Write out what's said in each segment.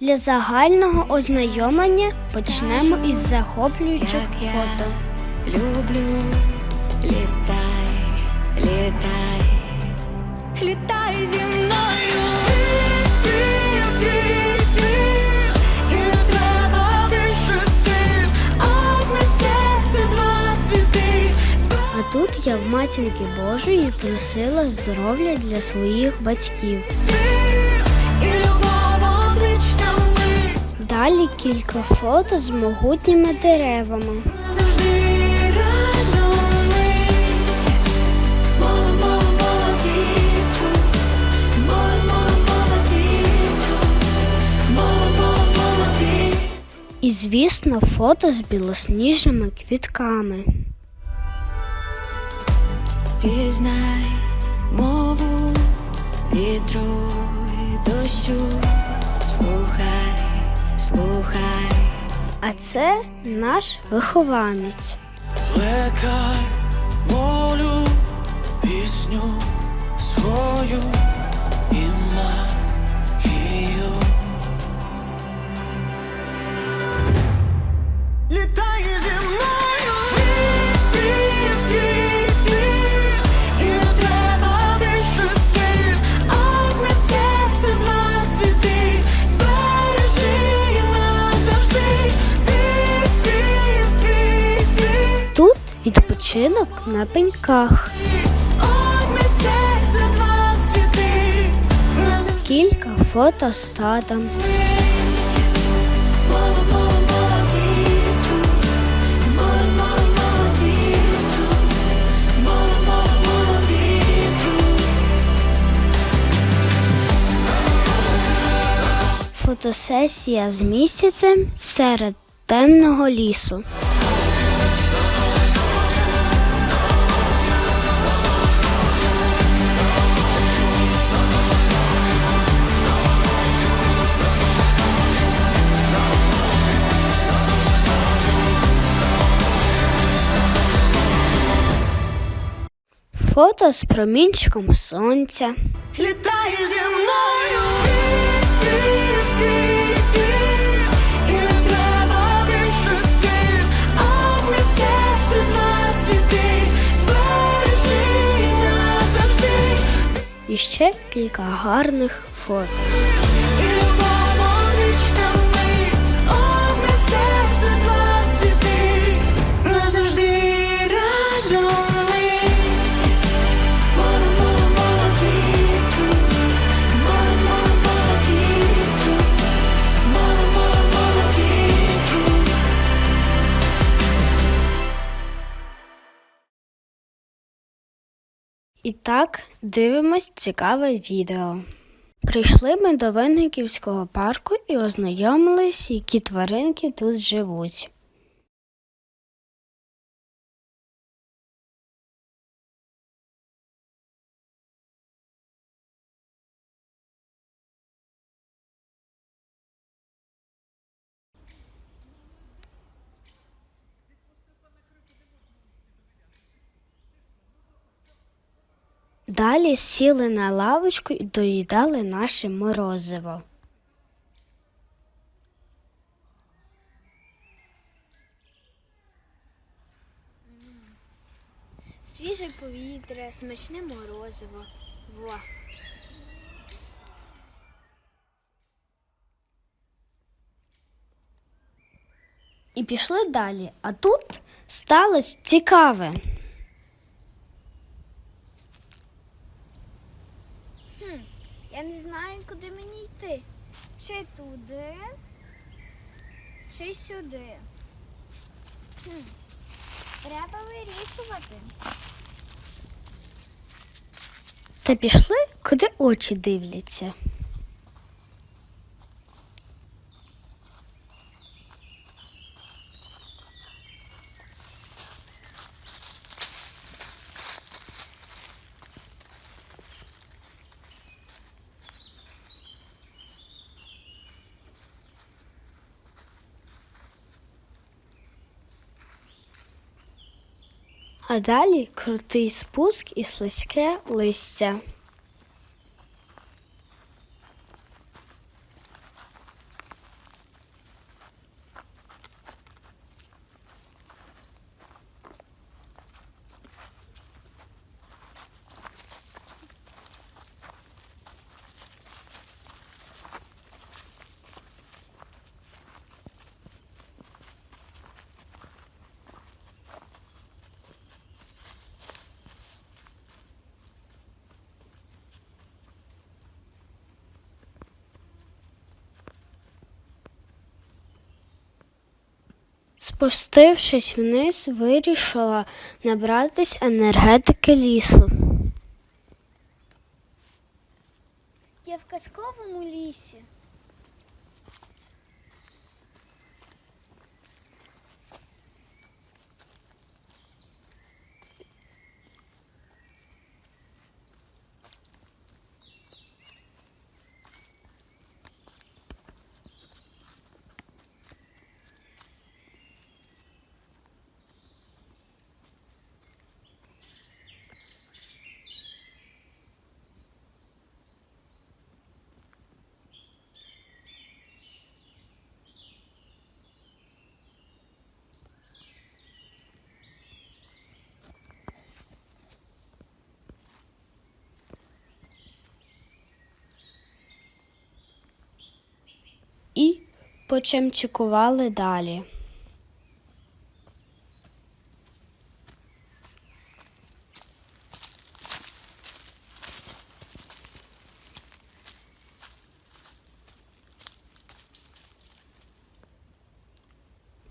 Для загального ознайомлення почнемо із захоплюючих фото. люблю, літай, літай, літай зі мною. А тут я в матінки Божої просила здоров'я для своїх батьків. Далі кілька фото з могутніми деревами. І, звісно, фото з білосніжними квітками. Пізнай мову вітру і дощу. Слухай. А це наш вихованець. Плекай волю, пісню свою відпочинок на пеньках, кілька фото з татом. Фотосесія з місяцем серед темного лісу. Фото з промінчиком сонця. Літай зі мною, і не треба більше слів. Серце, два світи, збережи нас завжди. І ще кілька гарних фото. І так, дивимось цікаве відео. Прийшли ми до Винниківського парку і ознайомились, які тваринки тут живуть. Далі сіли на лавочку і доїдали наше морозиво. Свіже повітря, смачне морозиво. Во. І пішли далі. А тут сталося цікаве. Я не знаю, куди мені йти. Чи туди, чи сюди. Треба вирішувати. Та пішли, куди очі дивляться. А далі крутий спуск і слизьке листя. Спустившись вниз, вирішила набратись енергетики лісу. Я в казковому лісі. І почемчикували далі.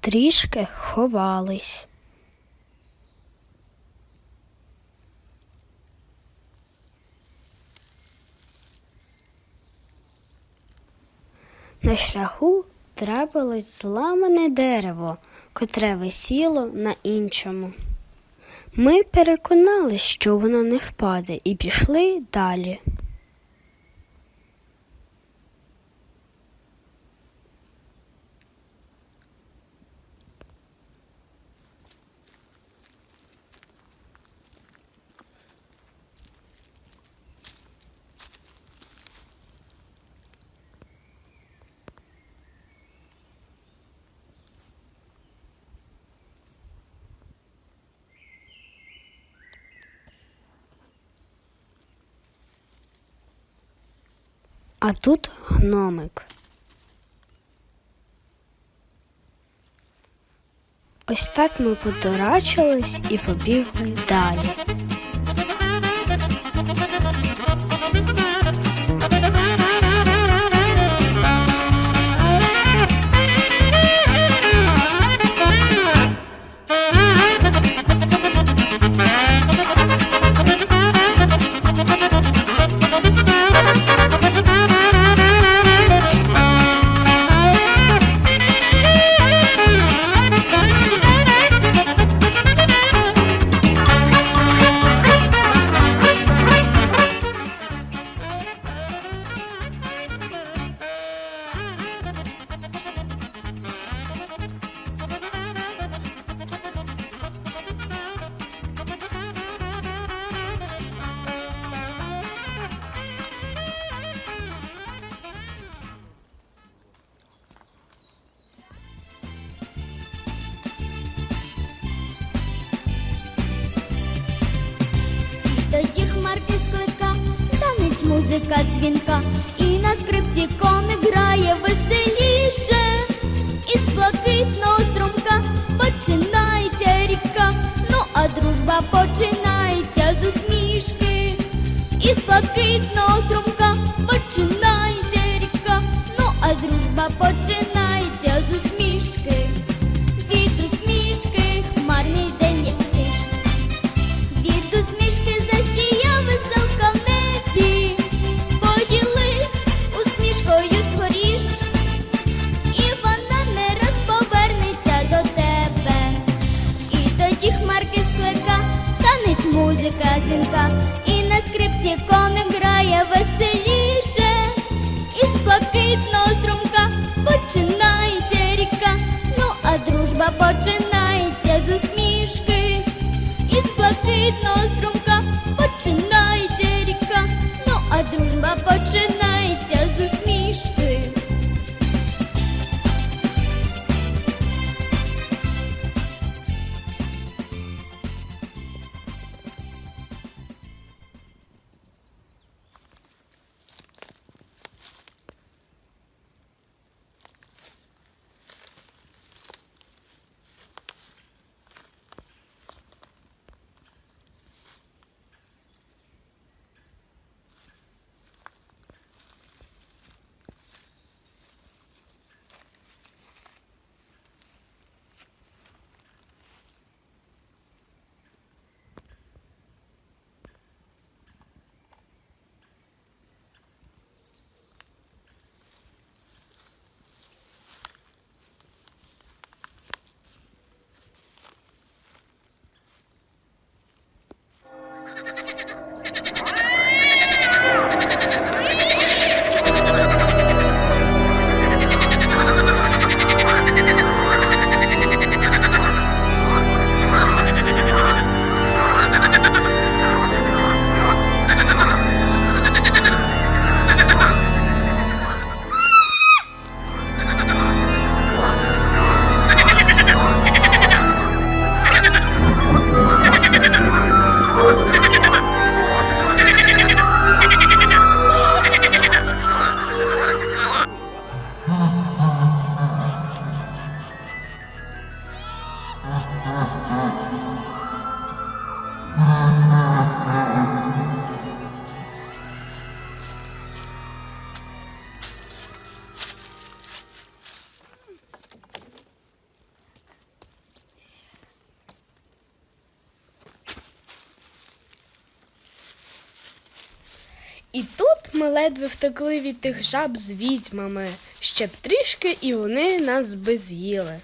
Трішки ховались. На шляху трапилось зламане дерево, котре висіло на іншому. Ми переконались, що воно не впаде, і пішли далі. А тут гномик. Ось так ми подорачились і побігли далі. Музика дзвінка, і на скрипці коник грає веселіше, ледве втекли від тих жаб з відьмами. Ще б трішки і вони нас би з'їли.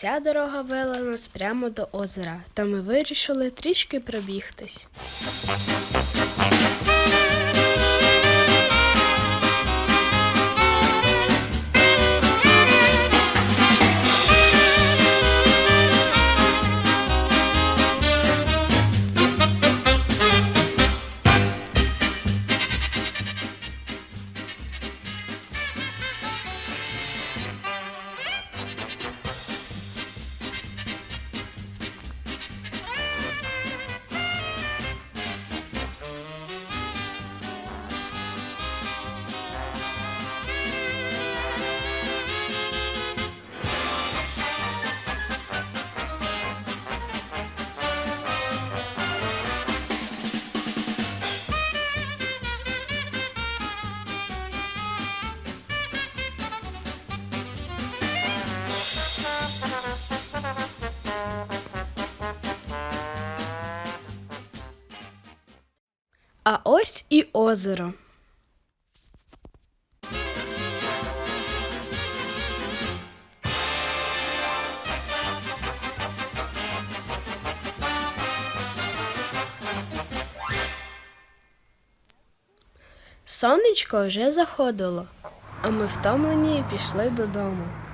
Ця дорога вела нас прямо до озера, та ми вирішили трішки пробігтись. А ось і озеро. Сонечко вже заходило, а ми втомлені пішли додому.